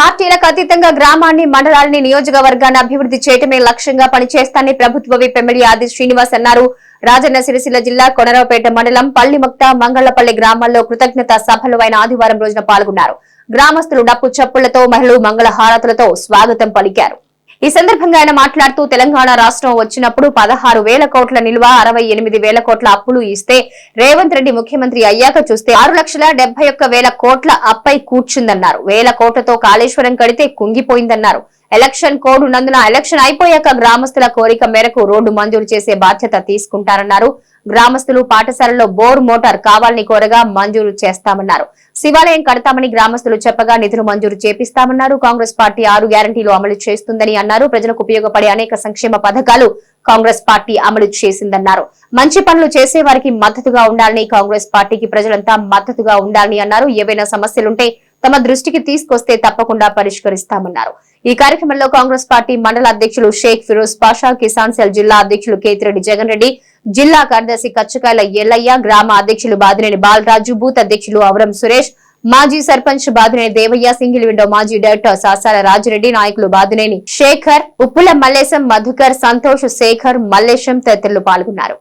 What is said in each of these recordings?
పార్టీలకు అతీతంగా గ్రామాన్ని మండలాన్ని నియోజకవర్గాన్ని అభివృద్ధి చేయటమే లక్ష్యంగా పనిచేస్తానని ప్రభుత్వ విపెమ్మిడి ఆది శ్రీనివాస్ అన్నారు. రాజన్న సిరిసిల్ల జిల్లా కొనరావుపేట మండలం పల్లిమక్త మంగళపల్లి గ్రామాల్లో కృతజ్ఞత సభలు ఆయన ఆదివారం రోజున పాల్గొన్నారు. గ్రామస్తులు డప్పు చప్పులతో మహిళలు మంగళ హారతులతో స్వాగతం పలికారు. ఈ సందర్భంగా ఆయన మాట్లాడుతూ తెలంగాణ రాష్ట్రం వచ్చినప్పుడు పదహారు వేల కోట్ల నిల్వ అరవై ఎనిమిది వేల కోట్ల అప్పులు ఇస్తే రేవంత్ రెడ్డి ముఖ్యమంత్రి అయ్యాక చూస్తే ఆరు లక్షల డెబ్బై ఒక్క వేల కోట్ల అప్పై కూర్చుందన్నారు. వేల కోట్లతో కాళేశ్వరం కడితే కుంగిపోయిందన్నారు. ఎలక్షన్ కోడ్ ఉన్నందున ఎలక్షన్ అయిపోయాక గ్రామస్తుల కోరిక మేరకు రోడ్డు మంజూరు చేసే బాధ్యత తీసుకుంటారన్నారు. గ్రామస్తులు పాఠశాలలో బోర్ మోటార్ కావాలని కోరగా మంజూరు చేస్తామన్నారు. శివాలయం కడతామని గ్రామస్తులు చెప్పగా నిధులు మంజూరు చేపిస్తామన్నారు. కాంగ్రెస్ పార్టీ ఆరు గ్యారంటీలు అమలు చేస్తుందని అన్నారు. ప్రజలకు ఉపయోగపడే అనేక సంక్షేమ పథకాలు కాంగ్రెస్ పార్టీ అమలు చేసిందన్నారు. మంచి పనులు చేసే వారికి మద్దతుగా ఉండాలని కాంగ్రెస్ పార్టీకి ప్రజలంతా మద్దతుగా ఉండాలని అన్నారు. ఏవైనా సమస్యలుంటే తమ దృష్టికి తీసుకొస్తే తప్పకుండా పరిష్కరిస్తామన్నారు. ఈ కార్యక్రమంలో కాంగ్రెస్ పార్టీ మండల అధ్యక్షులు షేక్ ఫిరోజ్ పాషా కిసాన్ సెల్ జిల్లా అధ్యక్షులు కేతిరెడ్డి జగన్ రెడ్డి జిల్లా కార్యదర్శి కచ్చకాయల ఎల్లయ్య గ్రామ అధ్యక్షులు బాదినేని బాలరాజు బూత్ అధ్యక్షులు అవరం సురేష్ మాజీ సర్పంచ్ బాదినేని దేవయ్య సింగిల్ విండో మాజీ డైరెక్టర్ సాసాల రాజిరెడ్డి నాయకులు బాదినేని శేఖర్ ఉప్పుల మల్లేశం మధుకర్ సంతోష్ శేఖర్ మల్లేశం తదితరులు పాల్గొన్నారు.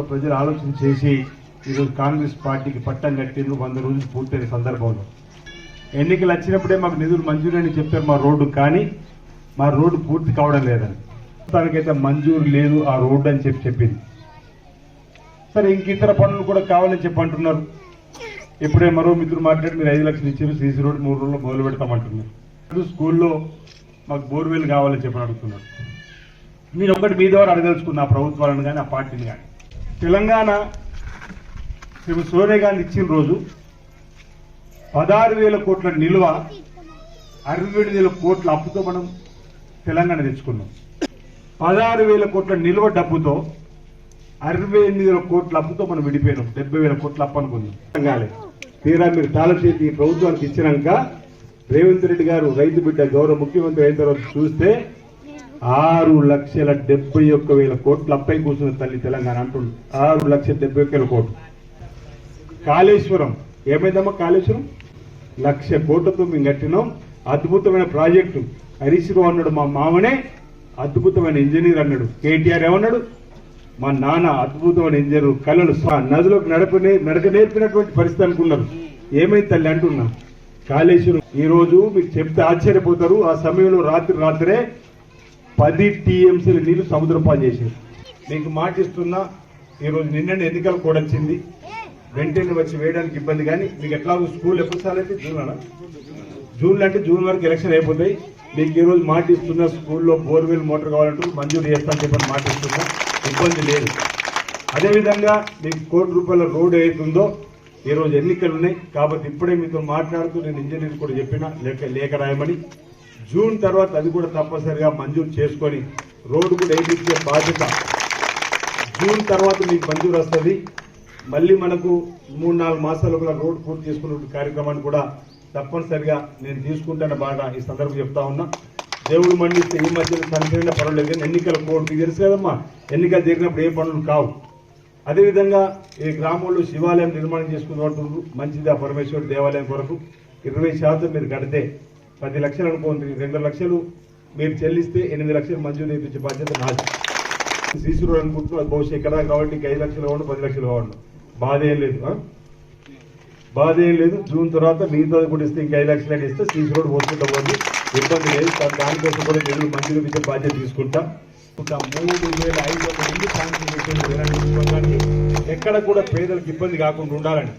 ప్రజలు ఆలోచన చేసి ఈరోజు కాంగ్రెస్ పార్టీకి పట్టం కట్టింది వంద రోజులు పూర్తయిన సందర్భంలో. ఎన్నికలు వచ్చినప్పుడే మాకు నిధులు మంజూరని అని చెప్పారు మా రోడ్డు కానీ మా రోడ్డు పూర్తి కావడం లేదని. తనకైతే మంజూరు లేదు ఆ రోడ్డు అని చెప్పి చెప్పింది. సరే ఇంక ఇతర పనులు కూడా కావాలని చెప్పి అంటున్నారు. ఇప్పుడే మరో మిత్రులు మాట్లాడి మీరు ఐదు లక్షలు ఇచ్చారు సీసీ రోడ్డు మూడు రోజుల్లో మొదలు పెడతామంటున్నారు. స్కూల్లో మాకు బోర్వెల్ కావాలని చెప్పి అడుగుతున్నారు. మీరు ఒకటి మీ ద్వారా అడగదలుచుకున్న ఆ ప్రభుత్వాలను కానీ ఆ పార్టీని కానీ. తెలంగాణ శ్రీ సోనియా గాంధీ ఇచ్చిన రోజు పదహారు వేల కోట్ల నిల్వ అరవై ఏడు వేల కోట్ల అప్పుతో మనం తెలంగాణ తెచ్చుకున్నాం. పదహారు వేల కోట్ల నిల్వ డబ్బుతో అరవై ఎనిమిది వేల కోట్ల అప్పుతో మనం విడిపోయినాం. డెబ్బై వేల కోట్ల అప్పు అనుకున్నాం తెలంగాణ తీరా మీరు తాళచేతి ప్రభుత్వానికి ఇచ్చినాక రేవంత్ రెడ్డి గారు రైతు బిడ్డ గౌరవ ముఖ్యమంత్రి అయిన తర్వాత చూస్తే ఆరు లక్షల డెబ్బై ఒక్క వేల కోట్లు అప్పై కూర్చున్న తల్లి తెలంగాణ అంటుంది ఆరు లక్షల డెబ్బై ఒక్క వేల కోట్లు. కాళేశ్వరం ఏమైందమ్మా కాళేశ్వరం? లక్ష కోట్లతో మేము కట్టినాం. అద్భుతమైన ప్రాజెక్టు. హరీష్ అన్నాడు మా మామనే. అద్భుతమైన ఇంజనీర్ అన్నాడు. కేటీఆర్ ఏమన్నాడు? మా నాన్న అద్భుతమైన ఇంజనీర్. కళలు నదిలోకి నడప నడక నేర్పినటువంటి పరిస్థితి అనుకున్నారు. ఏమైంది తల్లి అంటున్నా. కాళేశ్వరం ఈ రోజు మీకు చెప్తే ఆశ్చర్యపోతారు. ఆ సమయంలో రాత్రి రాత్రే పది టీఎంసీల నీళ్ళు సముద్ర పాలు చేశారు. మీకు మాటిస్తున్నా ఈరోజు నిన్న ఎన్నికలు కూడా వచ్చింది. వెంటనే వచ్చి వేయడానికి ఇబ్బంది కానీ మీకు ఎట్లా స్కూల్ ఎప్పుడు అయితే జూన్ అనా జూన్ అంటే జూన్ వరకు ఎలక్షన్ అయిపోతాయి. మీకు ఈరోజు రోజు స్కూల్లో బోర్వెల్ మోటార్ కావాలంటూ మంజూరు చేస్తాను చెప్పని మాటిస్తున్నా. ఇబ్బంది లేదు. అదేవిధంగా మీకు కోటి రూపాయల రోడ్ ఏదైతుందో ఈ రోజు ఎన్నికలు ఉన్నాయి. కాబట్టి ఇప్పుడే మీతో మాట్లాడుతూ నేను ఇంజనీర్ కూడా చెప్పిన లేక లేఖ రాయమని జూన్ తర్వాత అది కూడా తప్పనిసరిగా మంజూరు చేసుకొని రోడ్డు కూడా వేయించే బాధ్యత జూన్ తర్వాత మీకు మంజూరు వస్తుంది. మళ్ళీ మనకు మూడు నాలుగు మాసాలు కూడా రోడ్డు పూర్తి చేసుకునే కార్యక్రమాన్ని కూడా తప్పనిసరిగా నేను తీసుకుంటాను బాగా ఈ సందర్భం చెప్తా ఉన్నా. దేవుడు మండిస్తే ఈ మధ్యన చనిపోయిన పర్వాలేదు కానీ ఎన్నికల కోడ్ మీకు తెలుసు కదమ్మా. ఎన్నికలు జరిగినప్పుడు ఏ పనులు కావు. అదేవిధంగా ఈ గ్రామంలో శివాలయం నిర్మాణం చేసుకున్నట్టు మంచిది ఆ పరమేశ్వరుడు దేవాలయం కొరకు ఇరవై శాతం మీరు కడితే పది లక్షలు అనుకోండి రెండు లక్షలు మీరు చెల్లిస్తే ఎనిమిది లక్షలు మంజూరు చేయించే బాధ్యత నాది. శ్రీశ్వరుడు అనుకుంటున్నాం అది బహుశా ఇక్కడ కాబట్టి ఐదు లక్షలు కావాలి పది లక్షలు కావండి. బాధ ఏం లేదు బాధ ఏం లేదు. జూన్ తర్వాత మిగతా కూడా ఇస్తే ఇంకా ఐదు లక్షలు ఇస్తే శ్రీశ్వరుడు పోతుంటా పోయి ఇబ్బంది లేదు. దానికోసం కూడా నిధులు మంజూరు ఇచ్చే బాధ్యత తీసుకుంటా. ఒక మూడు వేల ఐదు వందల మంది శాంతి ఎక్కడ కూడా పేదలకు ఇబ్బంది కాకుండా ఉండాలని.